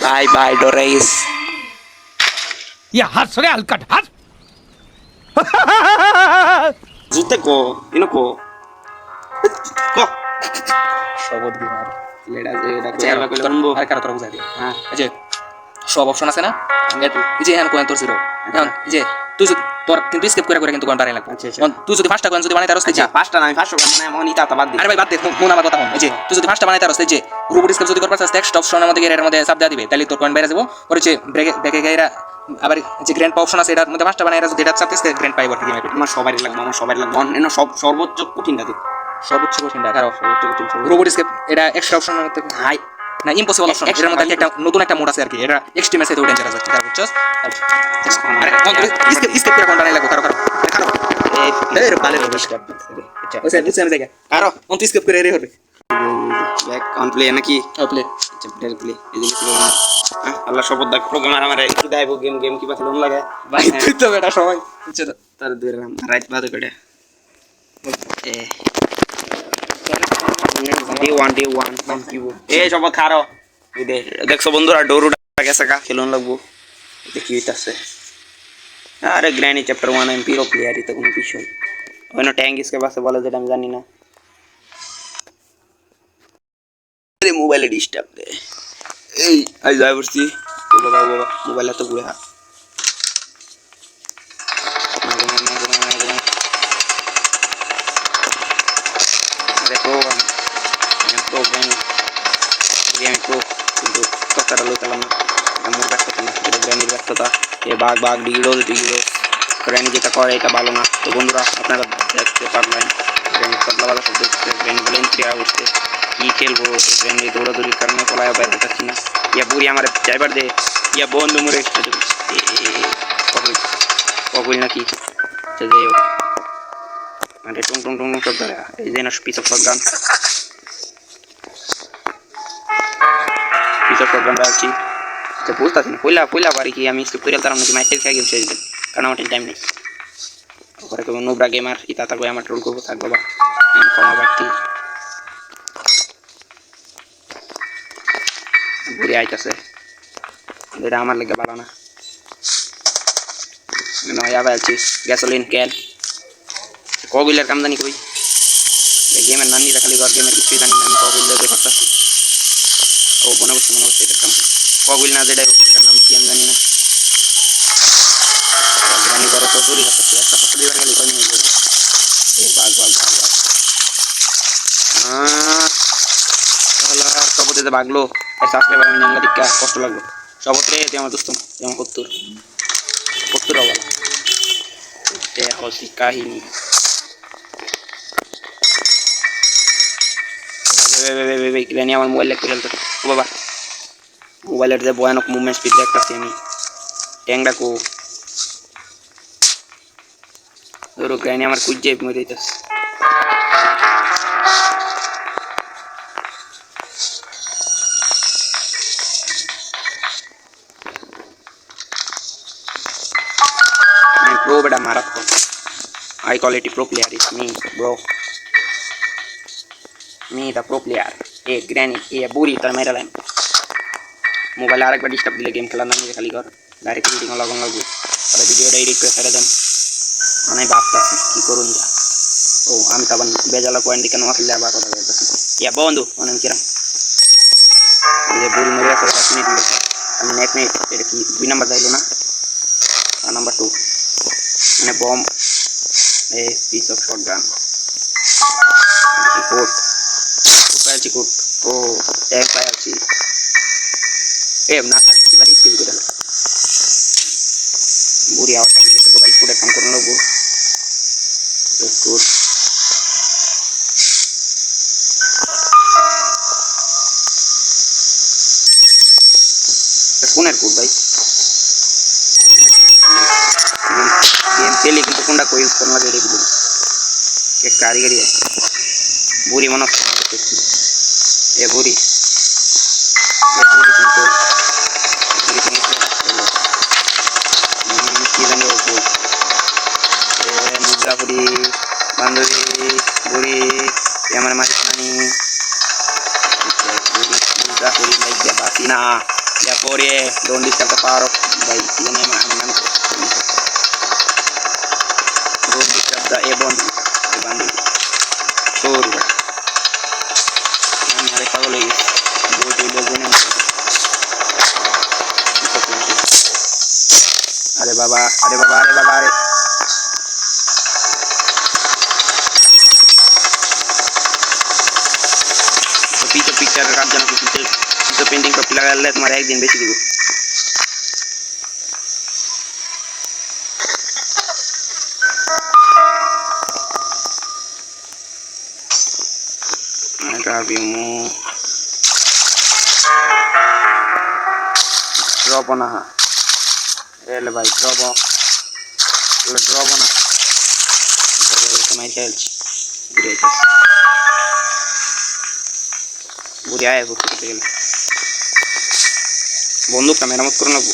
Bye bye ডোরেস ইয়া হাস রে আলকাট হাস জিতে কো ইনো কো। কো। শবদ বিমার লেডা যে এটা চেয়ারবা কইলো আর কারা তোরা বুঝাই দে হ্যাঁ। এই যে সব অপশন আছে না? এই যে হ্যাঁ কোয়েন তোর জিরো এখন যে তুই যদি তোর কিন্তু স্কিপ করে করে কিন্তু কোন বাড়াই লাগবে? আচ্ছা, আচ্ছা। তুই যদি পাঁচটা কোয়েন যদি বানাইতে পারস আচ্ছা পাঁচটা না আমি পাঁচশো করে মানে মনি তা বাদ দি। আরে ভাই বাদ দে কোন আমার কথা হন যে তুই যদি পাঁচটা বানাইতে পারস এই যে রোবট স্কিপ যদি করতে পারস টেক্সট অপশনের মধ্যে এর মধ্যে চাপ দেওয়া দিবে তাহলে তোর কোয়েন বাইরে যাব। পরে যে ব্রেকে ব্রেকে আবার যে গ্র্যান্ড অপশন আছে এটার মধ্যে পাঁচটা বানাই যদি এটা চাপতেছ গ্র্যান্ড পাইব আর কি। আমার সবারই লাগবে আমার সবারই লাগবে। অন্য সব সর্বোচ্চ কঠিনটা দিই সর্বোচ্চ কঠিন কারও সর্বোচ্চ কঠিন রোবট স্কেপ এটা এক্সট্রা অপশনের মধ্যে হাই না ইম্পসিবল অপশন এর মধ্যে একটা নতুন একটা মোড আছে আর কি এটা এক্সট্রিম আছে তো ডেঞ্জারাস আছে। বুঝছস আরে স্কেপ স্কেপ করে কোন বানাই লাগবো কারও কারও কারও। এই এর পালে ডিস্টার্ব আচ্ছা ওই স্যার বুঝছেন জায়গা কারও অন তুই স্কেপ করে এর হবে। ব্যাক কাউন প্লে নাকি? ও প্লে আচ্ছা প্লেয়ার প্লে এই জিনিস হ্যাঁ আল্লাহ শপথ দেখ প্রোগ্রামার আমার একটু দেবো গেম গেম কি পাখি লোন লাগে। ভাই তুই তো বেটা সময়। বুঝছ তো? তার দুই রাম রাইট বাদ করে। এ। ডে ওয়ান ডে ওয়ান এ শপথ খারো। এই দেখছ বন্ধুরা, ডোরুটা গেছে কা লাগবো। এটা কি হইতাছে আরে গ্র্যানি চ্যাপ্টার ওয়ান আমি পিরো প্লেয়ারই তো কোনো বিষয় ওই না ট্যাঙ্ক পাশে বলে যেটা আমি জানি মোবাইলে ডিস্টার্ব দে এই আই বাবা বাবা মোবাইলে তো ঘুরে হা দেখো আমি প্রো গ্র্যানি আমি প্রো কিন্তু কথাটা লইতাম না এটা মোর ব্যস্ততা না এটা গ্র্যানির ব্যস্ততা এ বাঘ বাঘ ডিগিডোজ ডিগিডোজ গ্র্যানি যেটা করে, এটা ভালো না। তো বন্ধুরা, আপনারা দেখতে পারলেন গ্র্যানি পাতলা ভালো শব্দ হচ্ছে। গ্র্যানি বলেন ক্রিয়া উঠছে কি খেলব? গ্র্যানি দৌড়াদৌড়ির কারণে পলায় বাইরে পাচ্ছি না। ইয়া বুড়ি আমার ড্রাইভার দে। ইয়া বন্ধু মোরে কবুল কবুল নাকি? মানে টুং টুং টুং টুং সব ধরে এই যে না piece of gun piece of gun রাখছি আচ্ছা বুঝতে না পয়লা পয়লা বাড়ি কি আমি স্কিপ করে তার নাকি মাইকেল খেয়ে গেম শেষ দিন কারণ আমার টাইম নেই ওখানে কেবল নোবরা গেমার ইতা থাকবে আমার ট্রোল করব থাকব বা কমা বাড়তি ঘুরে আইতাছে এটা আমার লেগে ভালো না নয় আবার আছি গ্যাসোলিন ক্যান কগুলের কাম জানি কই গেমের নাম নিয়ে খালি ঘর গেমের কিছুই জানি না আমি কগুল দিয়ে ও মনে করছে মনে করছে এটা কাম কগুল না যেটাই এটার নাম কি আমি জানি না জানি তো দূরই করতেছি একটা ফটো দিবার গেলে কই নিয়ে যাবে বাঘ বাঘ বাঘ বাঘ সবতে যে বাগলো সাবস্ক্রাইবার আমি জানলা দিকা কষ্ট লাগল সবত্রে তুই আমার দোস্ত না কত্তুর কত্তুর বলা দেখো কাহিনী আমার মোবাইল লাগতে খেলতে ও বাবা মোবাইলের যে ভয়ানক মুভমেন্ট স্পিড দেখতেছি আমি ট্যাংরা কো ধরো গ্রাইনে আমার কুজ্জে মধ্যে দিতেছে pro beda marathon high quality pro player is me bro. Me the pro player a granny a buri tar mera মোবাইলে আরেকবার ডিস্টার্ব দিলে গেম খেলার নামে খালি কর। ডাইরেক্ট মিটিং লাগান লাগবে তাহলে ভিডিওটা এডিট করে ছেড়ে দেন। মানে ভাবতেছি, কী করুন যা। ও, আমি তো আবার বেজালা পয়েন্ট কেন আসলে আবার কথা বলতেছি ইয়া, বন্ধু অনেক কিরাম। যে বুড়ি মরে আছে, এক মিনিট লেগে আমি এক মিনিট এটা কি, দুই নাম্বার যাইলো না? নাম্বার টু মানে bomb a piece of shotgun coat coat ও, এক পায়ে আছি। এম না, থাক, এবার স্ক্রিন করে না বুড়ি আওয়াজ মিলে তো ভাই পুরো কাম করে নেব। গুড কোনের কোড ভাই? গেম খেলি কিন্তু কোনটা কো ইউজ করনা লাগে কিন্তু কে কারিগরি বুড়ি মনে করতে এ বুড়ি। বান্ধবী বুড়ি আমার মাঝখানি বুড়ি মুদ্রা বাসি না Ya Cory, don't disturb the power of by the name যাক মারা একদিন বেশি দিব রাবিমু ড্রপ না এলে ভাই ড্রপ ড্রপ না মাই চাইল্ড গ্রেটেস্ট বুড়ি আয় বুক করতে গেলে বন্দুকটা মেরামত করে নেবো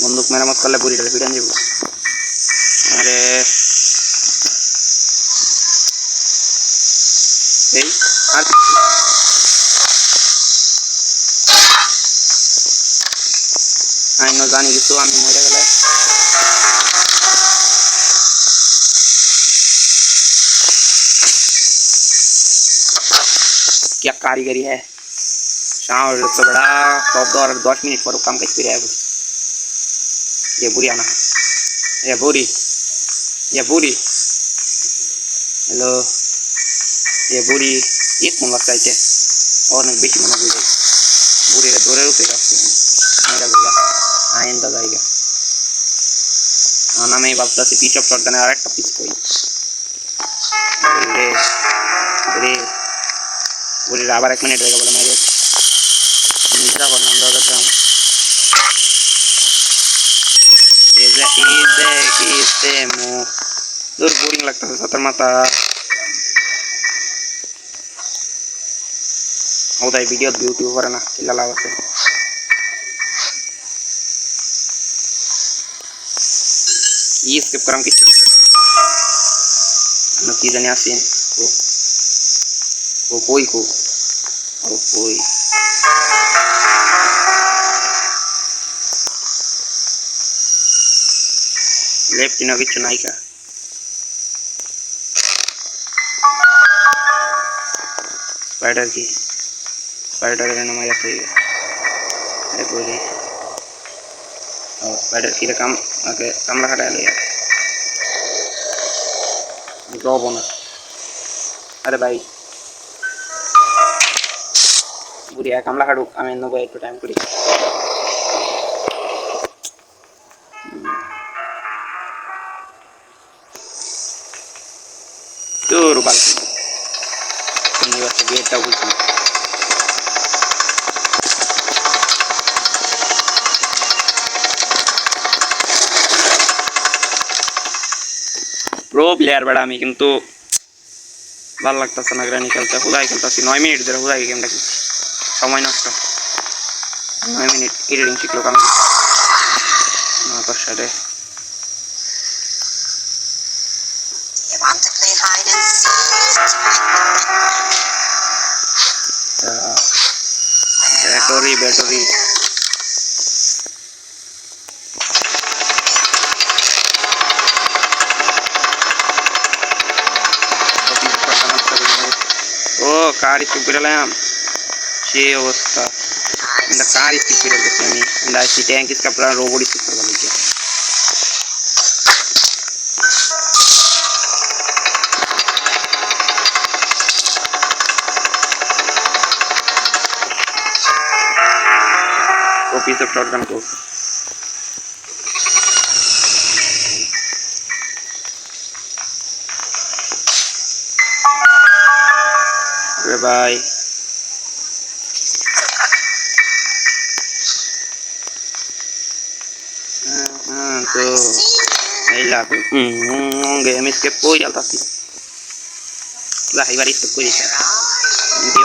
বন্দুক মেরামত করলে বুড়িটাকে ফিরে যাবো আরে এই আর কিছু। আমি না জানি কিছু আমি মরে গেলে क्या कारीगरी है शाम तो बड़ा टॉप डॉर दस मिनट पर काम कैसे रहा है ये बुरी आना ये बुरी ये बुरी हेलो ये बुरी एक मन लगता है और ना बीस मन बुरी बुरी दौरे रुपये रखते हैं मेरा बुरा आए तो जाएगा आना मैं भावता से पीछे शॉट देने और एक पिस कोई बुरी बुरी बुरी आबार एक मिनट रहेगा बोला मेरे ইজে মু দূর বোরিং লাগতেছে, সাতার মাথা। ওদাই ভিডিও ইউটিউব করে না কিলা লাভ আছে। কি স্কিপ করাম কিছু। কি জানি আসি ও কই, কো ও কই লেফট না কিছু নাই কা স্পাইডার কি স্পাইডার এর নাম আছে আরে কই রে ও স্পাইডার কি কাম আগে কামলা খাটা এলো জব না আরে ভাই বুড়ি এক কামলা খাড়ুক আমি নেব একটু তোর বাল গেটটা বলছি প্রো প্লেয়ার বেড়া আমি, কিন্তু ভালো লাগতেছে না গ্রানি খেলতে। হুদাই খেলতেছি, নয় মিনিট ধরে হুদাই গেমটা সময় নষ্ট। নয় মিনিট এডিটিং শিখলো কাম তোর সাথে করি ও কার স্কিপ করে এলাম? সেই অবস্থা। কার স্কিপ করে গেছি আমি tank স্কাপ robot skip piece of shotgun course. Bye. তো এই লাগবে গেম স্কেপ কই jaltasi la এবার স্কেপ কই দিছে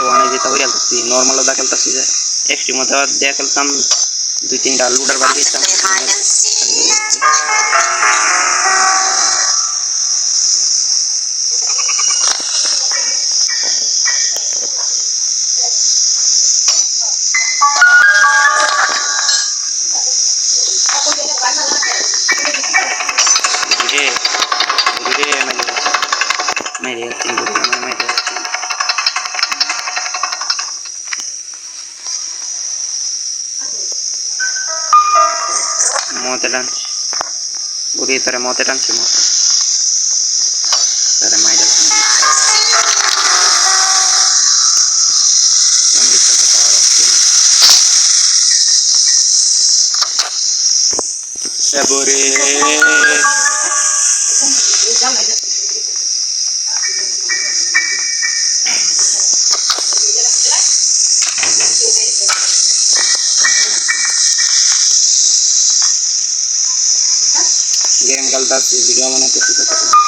ওয়ানে যেতে হই jaltasi নরমাল দা খেলতাছি যে এক্সট্রিম দা খেলতাম দুই তিনটা লুডার বাড়ি দিতাম মতে টানছি বুড়ি তোরে মতে টানছি মতে তোরে মাইরা Sabore. kasi ligawan natin si Katarina.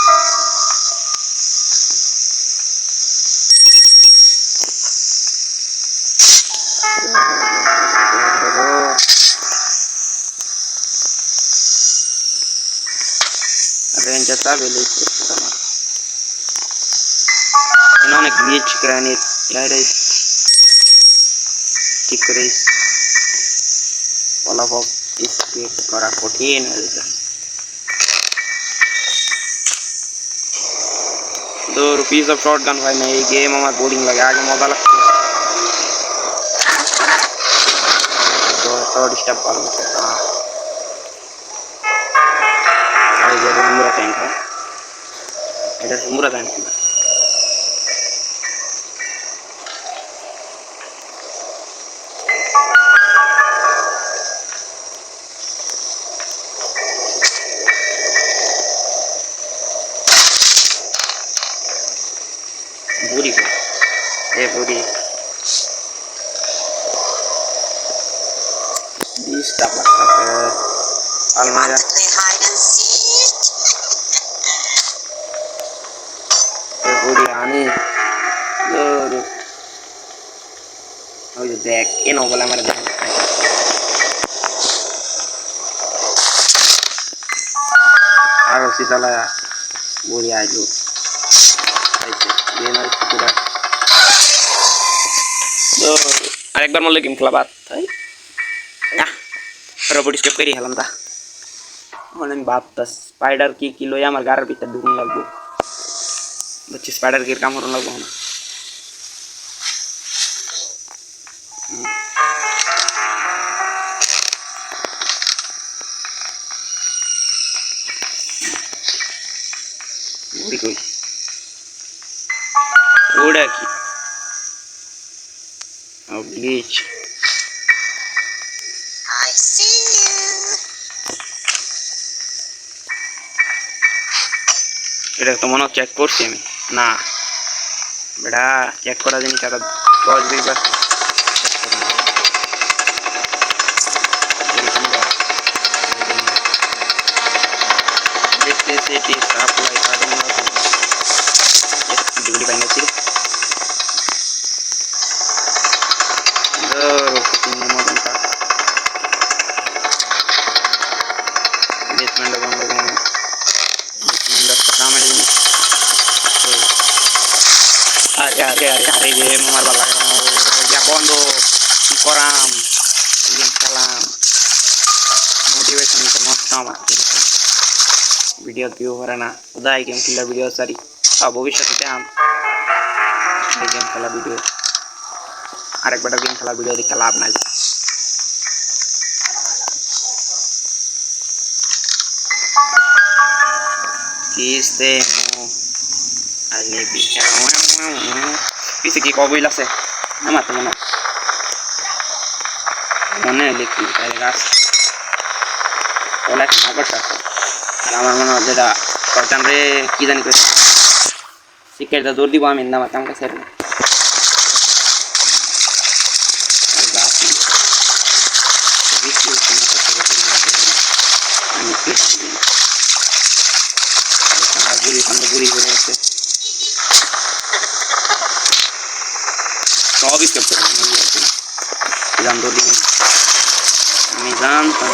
Ayan siya sa village. Tama. Yan ako nag-glitch granite. Yeah, guys. Tick race. Wala po. Escape. Kara 14. দো रुपीज़ অফ শর্ট গান ভাই না এই গেম আমার বোরিং লাগে। আগে মজা লাগতো। তো তো ডিস্টার্ব পারো এই যে সুন্দর ট্যাঙ্ক হয় এটা সুন্দর ট্যাঙ্ক এ বুড়ি ডিস্টার্ব লাগতেছে আলমারা Want to play hide and seek? এ বুড়ি আনি দৌড় ওই যে দেখ এ দৌড় আরেকবার মরলে গেম খেলা বাদ, তাই? না রোবট স্টেপ করি হেলাম তা মানে আমি ভাবতাস স্পাইডার কি কি লই আমার গাড়ির ভিতরে ঢুকুন লাগবো? বুঝছি স্পাইডার কি কাম করুন লাগবো না। ওটা কি? Glitch I see you. এটা তো মনে চেক করছি আমি। না। বেটা চেক করা জিনিস আর দশ বিশ বার দেখতেছি এটি সাপ্লাই কার্ডের মতো ডিগ্রি বানিয়েছি মতন কার্ড বেসমেন্ট বন্ধ করুন কামের জিনিস আরে আরে আরে আরে রে আমার ভালো লাগে না যা বন্ধ কি করাম গেম খেলাম মোটিভেশন তো নষ্ট আমার ভিডিও ভিউ করে না উদয় গেম খেলার ভিডিও সারি আর ভবিষ্যতে আম গেম খেলা ভিডিও আরেকবার গেম খেলার ভিডিও দেখে লাভ নাই Kiste mo. Alibi. Kiste কি কবইল আছে আমার তো মনে হয়। মনে হলে কি তাই গাছ ওলা কি নাগর আছে আমার মনে যেটা শয়তান রে, কি জানি করে। শিক্ষাটা দৌড় দিব, আমি না আমার কাছে সবই করতে দৌড় আমি জানতাম।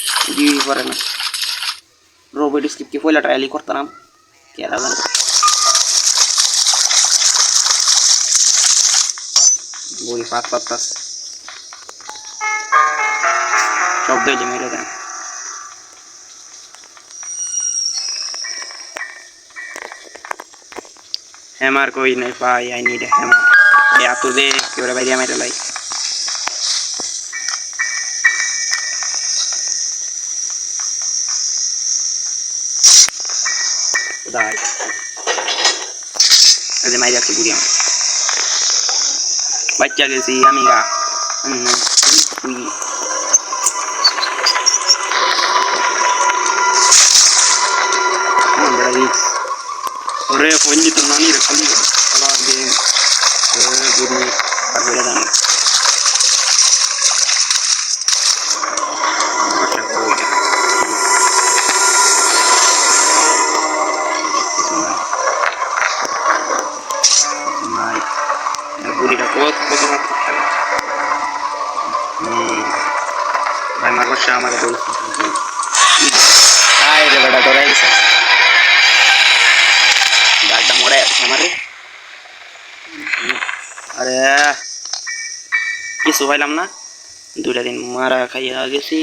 রোবট স্কিপ কি পয়লা ট্রায়ালি করতাম। কেরা জানে। বলি পাত পাত পাস। শব্দ যে মেরে দেন। হ্যামার কই নাই পাই আই নিড হ্যামার এই আতো দে কেউরা বাইরে মেরে লাই। এই মাইরে একটা বুড়ি আমার বাচ্চা গেছি আমি গা হুম, তুই Andra vis. Ore ponni to আরে কিছু পাইলাম না। দুইটা দিন মারা খাইয়া গেছি।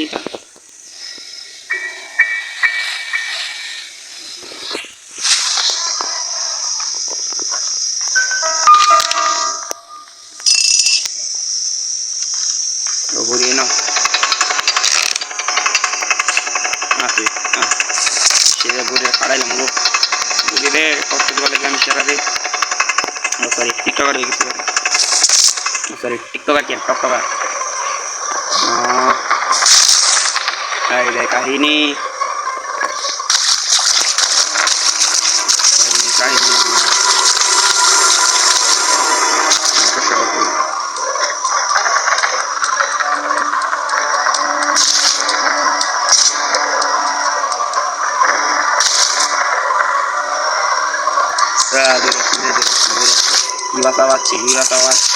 Iba Sabachi, iba Sabachi.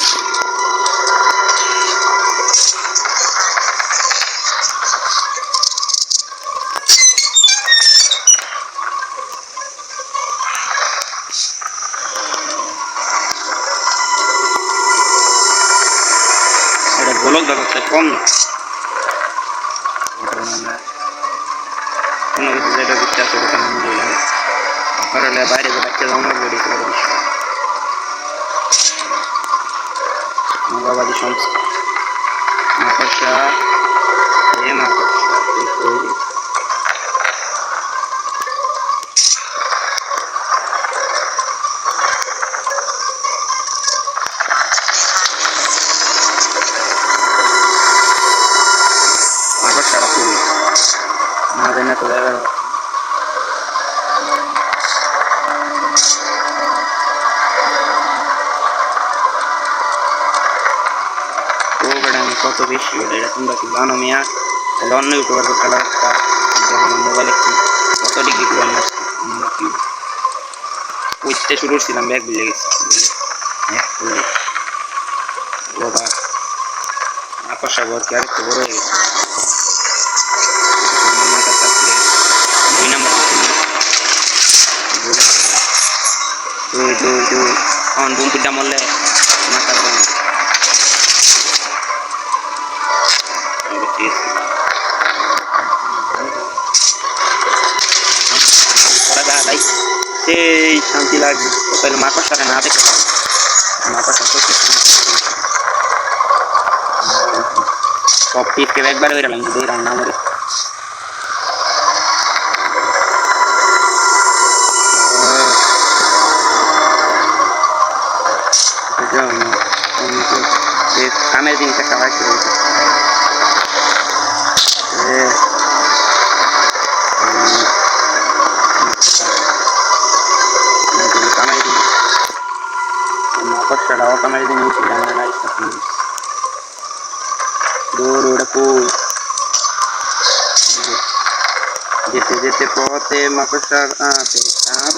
এটা গোলক ব্যাপারটা কম না কোনো কিছু যেটা করতে আসে ওটা আমি বললাম কারণ Baba Licząc. No proszę. জানো মিয়া তাহলে অন্য ইউটিউবার তো খেলা একটা মোবাইলে কত ডিগ্রি করে আমরা শুরু করছিলাম, ব্যাগ বুঝে গেছি। বাবা দুই মরলে। সেই শান্তি লাগবে তাহলে মাকড়সাটা না দেখে মাকড়সা সত্যি সব পিসকে একবার বেরো লাগবে দুই রান্না করে কামের জিনিস একটা হয় মাকড়সাটা অকামের জিনিস আমরা নাই দূর ওটা কই যেতে যেতে পথে মাকড়সার আতে আর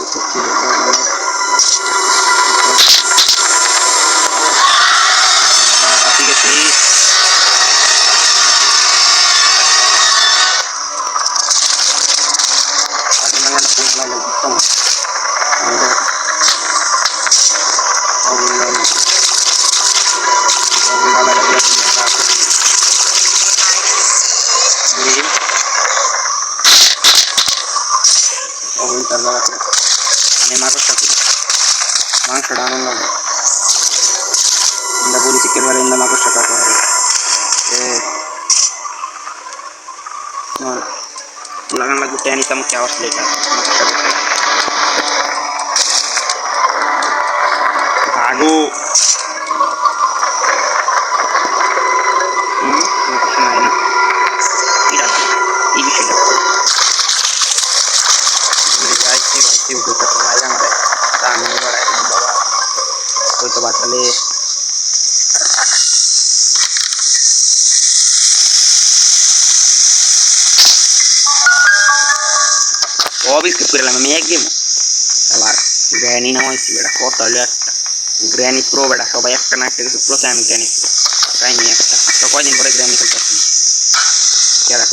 লাগান লাগবে টেনি চামচ আওয়াজ লেটা মাকড়টা কাটা ভাগো হুম মাকড়টা নাই না এটা এই বিষয়টা যাইছি যাইছি উঠে তো বাইরে আমাদের তা আমি এবার আইছি বাবা ওই তো বাঁচালে ও বিস্কুট করে আমি এক গেম চালার গ্র্যানি নামাইছি বেটা কত হলো একটা গ্র্যানি প্রো বেটা সবাই একটা না একটা কিছু প্রো চাই আমি গ্র্যানি প্রো তাই নিয়ে একটা তো কয়দিন পরে গ্র্যানি খেলতে আসছি কেরা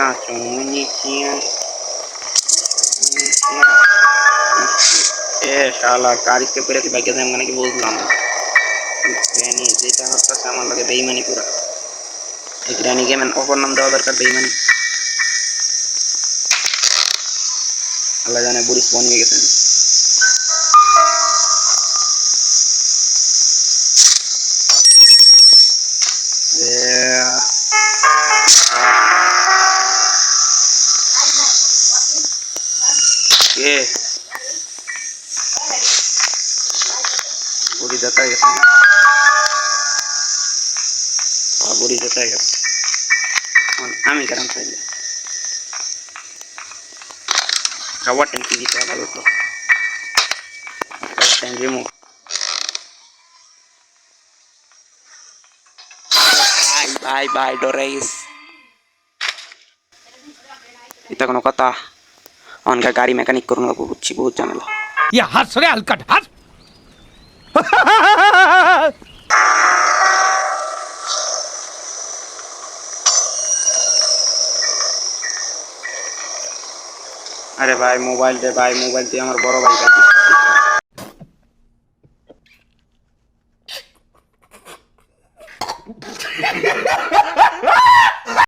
কাঁচো মুনিচিয়া এ শালা কারিজকে পেরেছি বাইকে যাই মানে কি বললাম গ্র্যানি যেটা হচ্ছে আমার লাগে বেইমানি পুরা এই গ্র্যানি গেমের অপর নাম দেওয়া দরকার বেইমানি আল্লাহ জানে বুড়ি স্পন হয়ে গেছেন garam saja tinggi tangki kita kalau itu. Kita remove bye bye bye Doreis kita kena kata. On ke gari mekanik kurun lagu. Kucing bujang lo ya harus real kan harus ভাই মোবাইল দে ভাই mobile দিয়ে আমার বড় ভাই